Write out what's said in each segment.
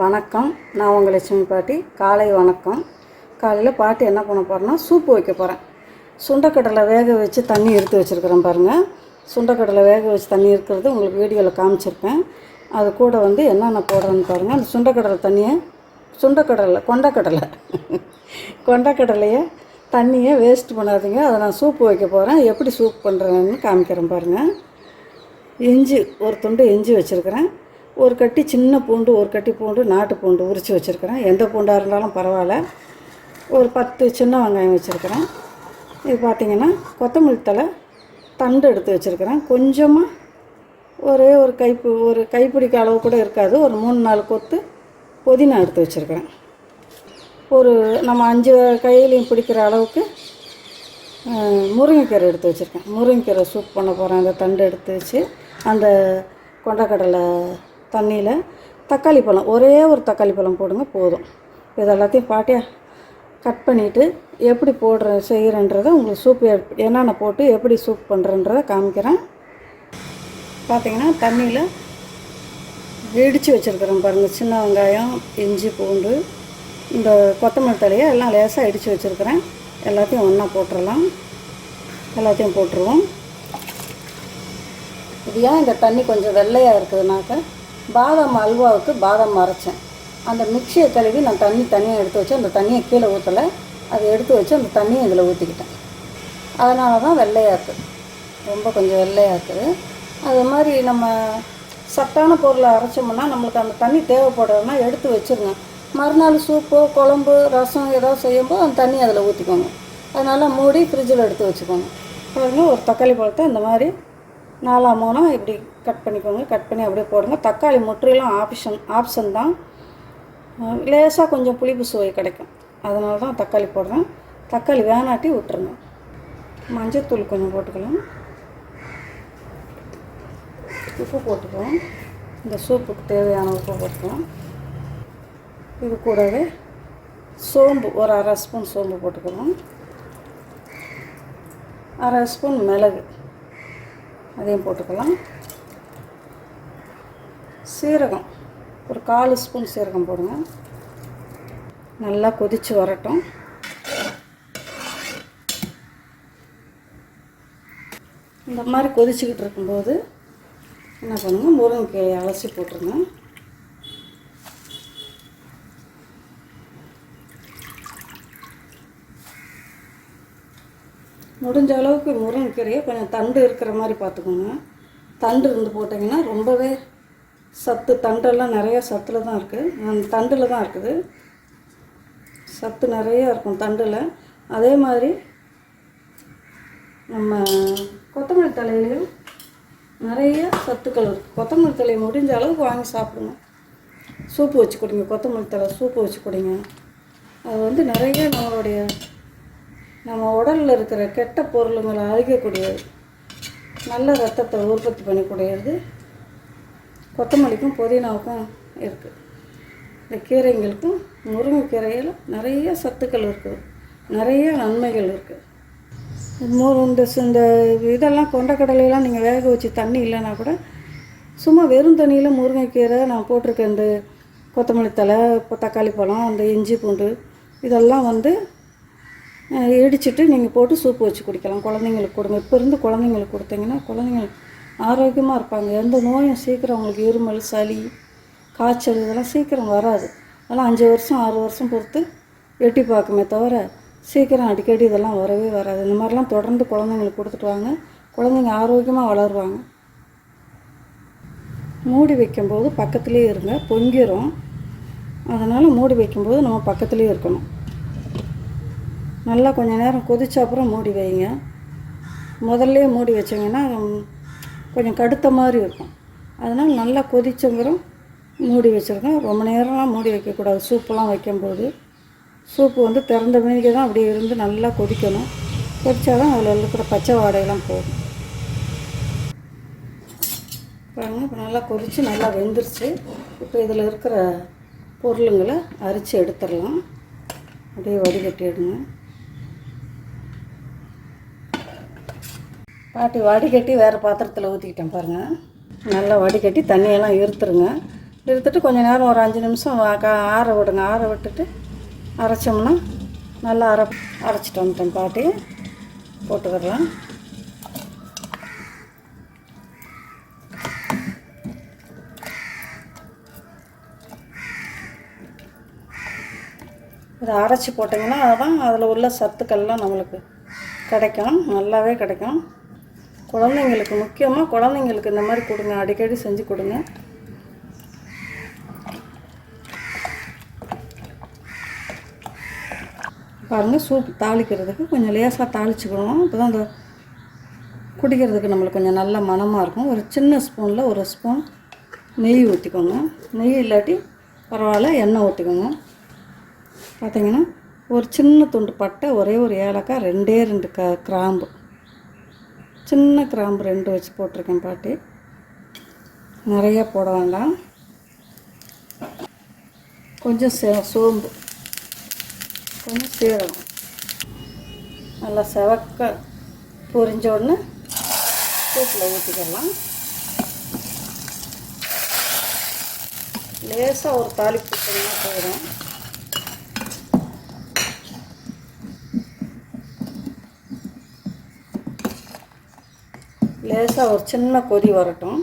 வணக்கம். நான் உங்கள் லட்சுமி பாட்டி. காலை வணக்கம். காலையில் பாட்டி என்ன பண்ண போகிறேன்னா சூப்பு வைக்க போகிறேன் சுண்டக்கடலை வேக வச்சு தண்ணி எடுத்து வச்சுருக்கிறேன் பாருங்கள் சுண்டக்கடலை வேக வச்சு தண்ணி இருக்கிறது உங்களுக்கு வீடியோவில் காமிச்சிருப்பேன். அது கூட வந்து என்னென்ன போடுறேன்னு பாருங்கள் அந்த சுண்டக்கடலை தண்ணியை சுண்டக்கடலை கொண்டக்கடலை கொண்டக்கடலையை தண்ணியை வேஸ்ட் பண்ணாதீங்க. அதை நான் சூப்பு வைக்க போகிறேன் எப்படி சூப் பண்ணுறேன்னு காமிக்கிறேன் பாருங்கள் இஞ்சி ஒரு துண்டு இஞ்சி வச்சுருக்கிறேன். ஒரு கட்டி சின்ன பூண்டு ஒரு கட்டி பூண்டு நாட்டு பூண்டு உரித்து வச்சுருக்கிறேன். எந்த பூண்டாக இருந்தாலும் பரவாயில்ல. ஒரு பத்து சின்ன வெங்காயம் வச்சுருக்கிறேன். இது பார்த்திங்கன்னா கொத்தமல்லி தழை தண்டு எடுத்து வச்சுருக்கிறேன். கொஞ்சமாக ஒரே ஒரு கைப்பு ஒரு கைப்பிடிக்க அளவு கூட இருக்காது. ஒரு மூணு நாலு கொத்து புதினா எடுத்து வச்சுருக்கிறேன். ஒரு நம்ம அஞ்சு கையிலையும் பிடிக்கிற அளவுக்கு முருங்கைக்கீரை எடுத்து வச்சுருக்கேன். முருங்கைக்கீரை சூப் பண்ண போகிறேன் அந்த தண்டு எடுத்து வச்சு அந்த கொண்டக்கடலை தண்ணியில் தக்காளி பழம் ஒரே ஒரு தக்காளி பழம் போடுங்க போதும். இது எல்லாத்தையும் பாட்டியா கட் பண்ணிவிட்டு எப்படி போடுற செய்கிறன்றதை உங்களுக்கு சூப் என்னென்ன போட்டு எப்படி சூப் பண்ணுறன்றதை காமிக்கிறேன். பார்த்திங்கன்னா தண்ணியில் இடித்து வச்சுருக்குறோம் பாருங்கள் சின்ன வெங்காயம் இஞ்சி பூண்டு இந்த கொத்தமல்லி தலையை எல்லாம் லேசாக இடித்து வச்சுருக்கிறேன். எல்லாத்தையும் ஒன்றா போட்டுடலாம் எல்லாத்தையும் போட்டுருவோம். இது ஏன் இந்த தண்ணி கொஞ்சம் வெள்ளையாக இருக்குதுனாக்கா பாதாம் அல்வாவுக்கு பாதாம் அரைச்சேன். அந்த மிக்சியை கழுவி நான் தண்ணி தனியாக எடுத்து வச்சு அந்த தண்ணியை கீழே ஊற்றலை அதை எடுத்து வச்சு அந்த தண்ணியை இதில் ஊற்றிக்கிட்டேன் அதனால தான் வெள்ளையாக இருக்குது ரொம்ப கொஞ்சம் வெள்ளையாக இருக்குது. அது மாதிரி நம்ம சத்தான பொருளை அரைச்சோம்னா நம்மளுக்கு அந்த தண்ணி தேவைப்படுறதுனா எடுத்து வச்சிருங்க. மறுநாள் சூப்போ குழம்பு ரசம் ஏதாவது செய்யும்போது அந்த தண்ணி அதில் ஊற்றிக்கோங்க அதனால் மூடி ஃப்ரிட்ஜில் எடுத்து வச்சுக்கோங்க. பாருங்க ஒரு தக்காளி பழத்தை இந்த மாதிரி நாலா மூணா இப்படி கட் பண்ணிக்கோங்க கட் பண்ணி அப்படியே போடுங்க. தக்காளி முற்றிலும் ஆப்ஷன் ஆப்ஷன் தான். லேசாக கொஞ்சம் புளிப்பு சுவை கிடைக்கும். அதனால தான் தக்காளி போடுறேன். தக்காளி வேணாட்டி விட்டுருங்க. மஞ்சத்தூள் கொஞ்சம் போட்டுக்கலாம். உப்பு போட்டுக்கலாம். இந்த சூப்புக்கு தேவையான உப்பு போட்டுக்கலாம். இது கூடவே சோம்பு ஒரு அரை ஸ்பூன் சோம்பு போட்டுக்கலாம். அரை ஸ்பூன் மிளகு. அதையும் போட்டுக்கலாம். சீரகம் ஒரு கால் ஸ்பூன் சீரகம் போடுங்க. நல்லா கொதித்து வரட்டும். இந்த மாதிரி கொதிச்சுக்கிட்டு இருக்கும்போது என்ன பண்ணுங்கள் முருங்கைக்காயை அலசி போட்டுருங்க. முடிஞ்ச அளவுக்கு முருங்கைக்கீரையை கொஞ்சம் தண்டு இருக்கிற மாதிரி பார்த்துக்கோங்க. தண்டு இருந்து போட்டிங்கன்னா ரொம்பவே சத்து தண்டெல்லாம் நிறைய சத்தில் தான் இருக்குது அந்த தண்டில் தான் இருக்குது. சத்து நிறையா இருக்கும் தண்டில். அதே மாதிரி நம்ம கொத்தமல்லி தலையிலையும் நிறைய சத்துக்கள் இருக்குது கொத்தமல்லி தலையை முடிஞ்ச அளவுக்கு வாங்கி சாப்பிடுங்க. சூப்பு வச்சு குடிங்க. கொத்தமல்லி தலை சூப்பு வச்சு கொடுங்க. அது வந்து நிறைய நம்மளுடைய நம்ம உடலில் இருக்கிற கெட்ட பொருளுங்களை அழிக்கக்கூடியது. நல்ல ரத்தத்தை உற்பத்தி பண்ணக்கூடியது. கொத்தமல்லிக்கும் புதினாவுக்கும் இருக்குது இந்த கீரைங்களுக்கும் முருங்கைக்கீரையில் நிறைய சத்துக்கள் இருக்குது நிறைய நன்மைகள் இருக்குது மு இந்த இந்த இதெல்லாம் கொண்டக்கடலையெல்லாம் நீங்கள் வேக வச்சு தண்ணி இல்லைன்னா கூட சும்மா வெறும் தண்ணியில் முருங்கைக்கீரை நான் போட்டிருக்கேன். இந்த கொத்தமல்லி தழை இப்போ தக்காளி பழம் அந்த இஞ்சி பூண்டு இதெல்லாம் வந்து இடிச்சிட்டு நீங்கள் போட்டு சூப்பு வச்சு குடிக்கலாம். குழந்தைங்களுக்கு கொடுங்க. இப்போ இருந்து குழந்தைங்களுக்கு கொடுத்தீங்கன்னா குழந்தைங்க ஆரோக்கியமாக இருப்பாங்க. எந்த நோயும் சீக்கிரம் அவங்களுக்கு இருமல் சளி காய்ச்சல் இதெல்லாம் சீக்கிரம் வராது. அதெல்லாம் அஞ்சு வருஷம் ஆறு வருஷம் பொறுத்து எட்டி பார்க்குமே தவிர சீக்கிரம் அடிக்கடி இதெல்லாம் வரவே வராது. இந்த மாதிரிலாம் தொடர்ந்து குழந்தைங்களுக்கு கொடுத்துட்டு வாங்க. குழந்தைங்க ஆரோக்கியமாக வளருவாங்க. மூடி வைக்கும்போது பக்கத்துலேயே இருங்க. பொங்கிரும். அதனால் மூடி வைக்கும்போது நம்ம பக்கத்துலேயே இருக்கணும். நல்லா கொஞ்ச நேரம் கொதிச்ச அப்புறம் மூடி வைங்க. முதல்ல மூடி வச்சிங்கன்னா கொஞ்சம் கடுத்த மாதிரி இருக்கும். அதனால் நல்லா கொதிச்சங்கிறோம் மூடி வச்சுருக்கோம் ரொம்ப நேரம்லாம் மூடி வைக்கக்கூடாது. சூப்பெல்லாம் வைக்கும்போது. சூப்பு வந்து திறந்த மீனுக்கு தான் அப்படியே இருந்து நல்லா கொதிக்கணும். கொதித்தா தான் அதில் இருக்கிற பச்சை வாடையெல்லாம் போகும். பாருங்க இப்போ நல்லா கொதித்து நல்லா வெந்துருச்சு. இப்போ இதில் இருக்கிற பொருளுங்களை அரித்து எடுத்துடலாம். அப்படியே வடிகட்டிடுங்க. பாட்டி வடிகட்டி வேறு பாத்திரத்தில் ஊற்றிக்கிட்டேன் பாருங்கள் நல்லா வடிகட்டி தண்ணியெல்லாம் இருத்துருங்க. இருத்துட்டு கொஞ்சம் நேரம் ஒரு அஞ்சு நிமிஷம் கா- ஆற விடுங்க. ஆற விட்டுட்டு அரைச்சோம்னா நல்லா அரை அரைச்சிட்டு வந்துட்டேன் பாட்டி. போட்டுக்கிடலாம். இதை அரைச்சி போட்டிங்கன்னா அதுதான் அதில் உள்ள சத்துக்கள்லாம் நம்மளுக்கு கிடைக்கும். நல்லாவே கிடைக்கும். குழந்தைங்களுக்கு முக்கியமாக குழந்தைங்களுக்கு இந்த மாதிரி கொடுங்க. அடிக்கடி செஞ்சு கொடுங்க. பாருங்கள் சூப் தாளிக்கிறதுக்கு கொஞ்சம் லேசாக தாளிச்சுக்கணும். அப்போ தான் அந்த குடிக்கிறதுக்கு நம்மளுக்கு கொஞ்சம் நல்ல மனமாக இருக்கும். ஒரு சின்ன ஸ்பூனில் ஒரு ஸ்பூன் நெய் ஊற்றிக்கோங்க நெய் இல்லாட்டி பரவாயில்ல எண்ணெய் ஊற்றிக்கோங்க பார்த்தீங்கன்னா ஒரு சின்ன துண்டு பட்டை ஒரே ஒரு ஏலக்காய் ரெண்டே ரெண்டு க கிராம்பு. சின்ன கிராம்பு ரெண்டு வச்சு போட்டிருக்கேன் பாட்டி. நிறைய போட வேண்டாம். கொஞ்சம் சே சோம்பு. கொஞ்சம் சீரகம். நல்லா செவக்க பொரிஞ்ச உடனே சூப்பில் ஊற்றிக்கலாம் லேசாக ஒரு தாளிப்பு போதும். லேசாக ஒரு சின்ன கொதி வரட்டும்.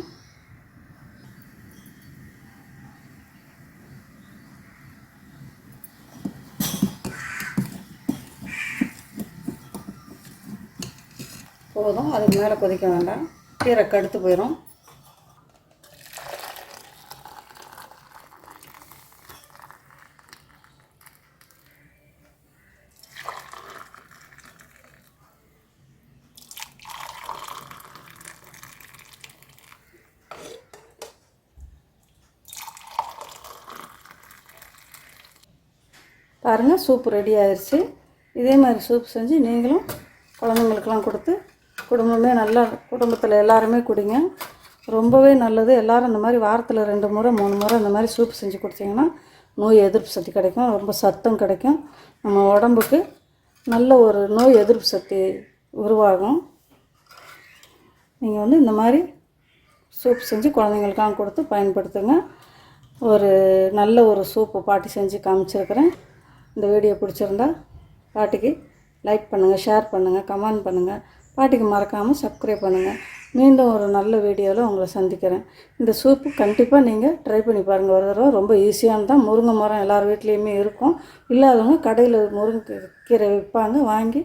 போதும் அதுக்கு மேலே கொதிக்க வேண்டாம். கீரை கடுத்து போயிடும் பாருங்கள் சூப் ரெடி ஆயிடுச்சு இதே மாதிரி சூப் செஞ்சு நீங்களும் குழந்தைங்களுக்கெல்லாம் கொடுத்து குடும்பமே நல்லா குடும்பத்தில் எல்லாருமே குடிங்க. ரொம்பவே நல்லது. எல்லோரும் இந்த மாதிரி வாரத்தில் ரெண்டு முறை மூணு முறை இந்த மாதிரி சூப் செஞ்சு குடிச்சிங்கன்னா நோய் எதிர்ப்பு சக்தி கிடைக்கும். ரொம்ப சத்தம் கிடைக்கும். நம்ம உடம்புக்கு நல்ல ஒரு நோய் எதிர்ப்பு சக்தி உருவாகும். நீங்கள் வந்து இந்த மாதிரி சூப் செஞ்சு குழந்தைங்களுக்கெல்லாம் கொடுத்து பயன்படுத்துங்க. ஒரு நல்ல ஒரு சூப்பு பாட்டி செஞ்சு காமிச்சிருக்கிறேன். இந்த வீடியோ பிடிச்சிருந்தா பாட்டிக்கு லைக் பண்ணுங்கள் ஷேர் பண்ணுங்கள் கமெண்ட் பண்ணுங்கள் பாட்டிக்கு மறக்காமல் சப்ஸ்கிரைப் பண்ணுங்கள் மீண்டும் ஒரு நல்ல வீடியோவில் உங்களை சந்திக்கிறேன். இந்த சூப்பு கண்டிப்பாக நீங்கள் ட்ரை பண்ணி பாருங்கள் ஒரு தடவை ரொம்ப ஈஸியானது தான். முருங்கை மரம் எல்லார் வீட்லேயுமே இருக்கும். இல்லாதவங்க கடையில் முருங்கை கீரை விற்பாங்க. வாங்கி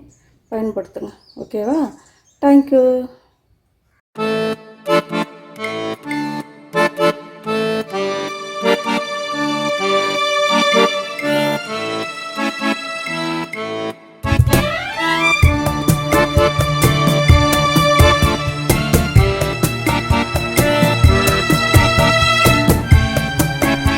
பயன்படுத்துங்க. ஓகேவா தேங்க்யூ